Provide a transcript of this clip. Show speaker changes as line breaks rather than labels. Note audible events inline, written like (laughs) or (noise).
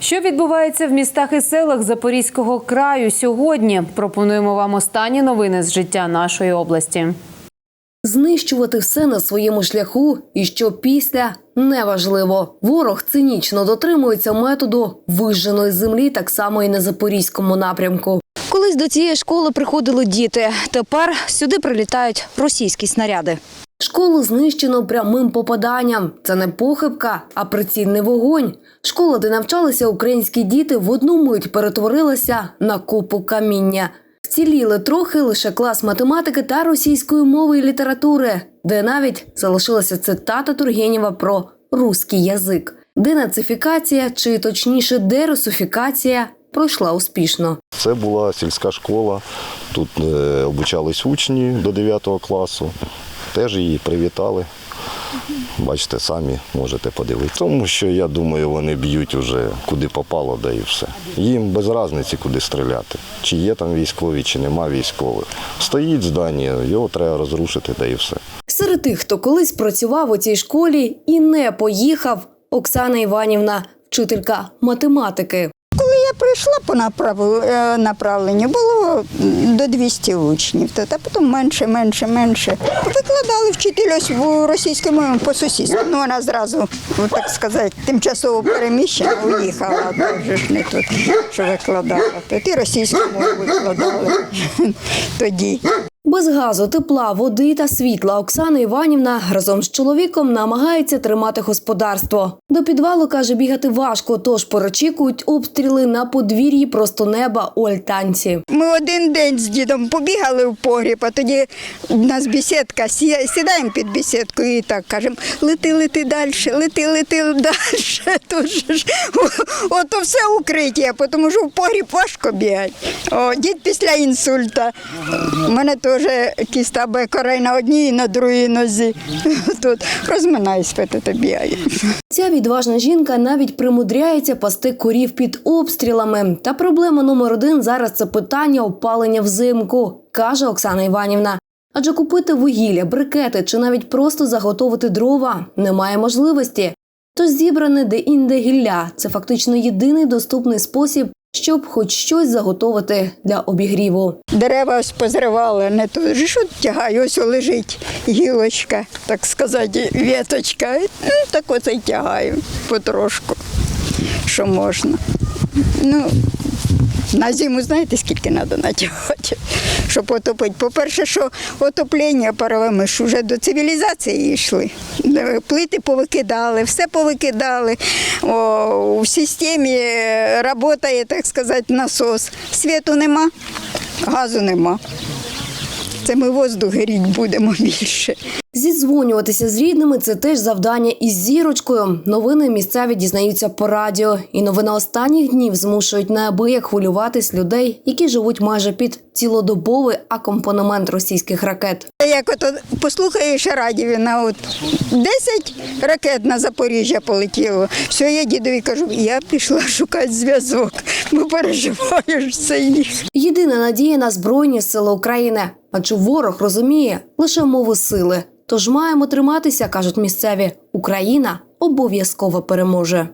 Що відбувається в містах і селах Запорізького краю сьогодні? Пропонуємо вам останні новини з життя нашої області.
Знищувати все на своєму шляху, і що після неважливо. Ворог цинічно дотримується методу вижженої землі, так само і на запорізькому напрямку.
Колись до цієї школи приходили діти. Тепер сюди прилітають російські снаряди.
Школу знищено прямим попаданням. Це не похибка, а прицільний вогонь. Школа, де навчалися українські діти, в одну мить перетворилася на купу каміння. Вціліли трохи лише клас математики та російської мови і літератури, де навіть залишилася цитата Тургенєва про руський язик. Денацифікація, чи точніше дерусифікація, пройшла успішно.
Це була сільська школа. Тут е, обучались учні до 9 класу. Теж її привітали. Бачите, самі можете подивитися. Тому що я думаю, вони б'ють уже куди попало, да і все. Їм без різниці, куди стріляти. Чи є там військові, чи нема військових. Стоїть здання, його треба розрушити, да і все.
Серед тих, хто колись працював у цій школі і не поїхав, Оксана Іванівна, вчителька математики.
Я прийшла по е, направленню, було до 200 учнів, та, потім менше, менше, менше. Викладали вчитель ось в російській мові по сусідству. Ну, вона зразу, так сказати, тимчасово переміщена, уїхала, а ж не тут, що викладала. І російську мову викладали (laughs) тоді.
Без газу, тепла, води та світла Оксана Іванівна разом з чоловіком намагається тримати господарство. До підвалу каже, бігати важко, тож перечікують обстріли на подвір'ї просто неба у альтанці.
Ми один день з дідом побігали в погріб, а тоді у нас бесідка, сі- сідаємо під бесідку і так кажемо, лети, лети далі, лети, лети далі. (laughs) Тож ото все укриття, тому що в погріб важко бігати. О, дід після інсульта. Мене теж кіста бекорей на одній і на другій нозі. (laughs) Тут розминаюсь, то бігаю.
Ця відважна жінка навіть примудряється пасти корів під обстрілами. Та проблема номер один зараз це питання опалення взимку, каже Оксана Іванівна. Адже купити вугілля, брикети чи навіть просто заготовити дрова немає можливості. Тож зібране де-інде гілля це фактично єдиний доступний спосіб, щоб хоч щось заготовити для обігріву.
Дерева ось позривали, не то що тягаю, ось лежить гілочка, так сказати, віточка. Ну, так оце й тягаю потрошку, що можна. Ну, на зиму знаєте, скільки треба натягати, щоб отопити. По-перше, що отоплення парове, ми ж вже до цивілізації йшли. Е, Плити повикидали, все повикидали. О, В системі працює, так сказати, насос. Світу нема, газу нема. Це ми воздух гріть будемо (laughs) більше.
Зідзвонюватися з рідними це теж завдання із зірочкою. Новини місцеві дізнаються по радіо, і новини останніх днів змушують неабияк хвилюватись людей, які живуть майже під цілодобовий акомпанемент російських ракет.
Як ото послухаєш радіо, на от 10 ракет на Запоріжжя полетіло. Все, я дідові кажу, я пішла шукати зв'язок, бо переживаєш за їх.
Єдина надія на збройні сили України, адже ворог розуміє лише мову сили. Тож маємо триматися, кажуть місцеві. Україна обов'язково переможе.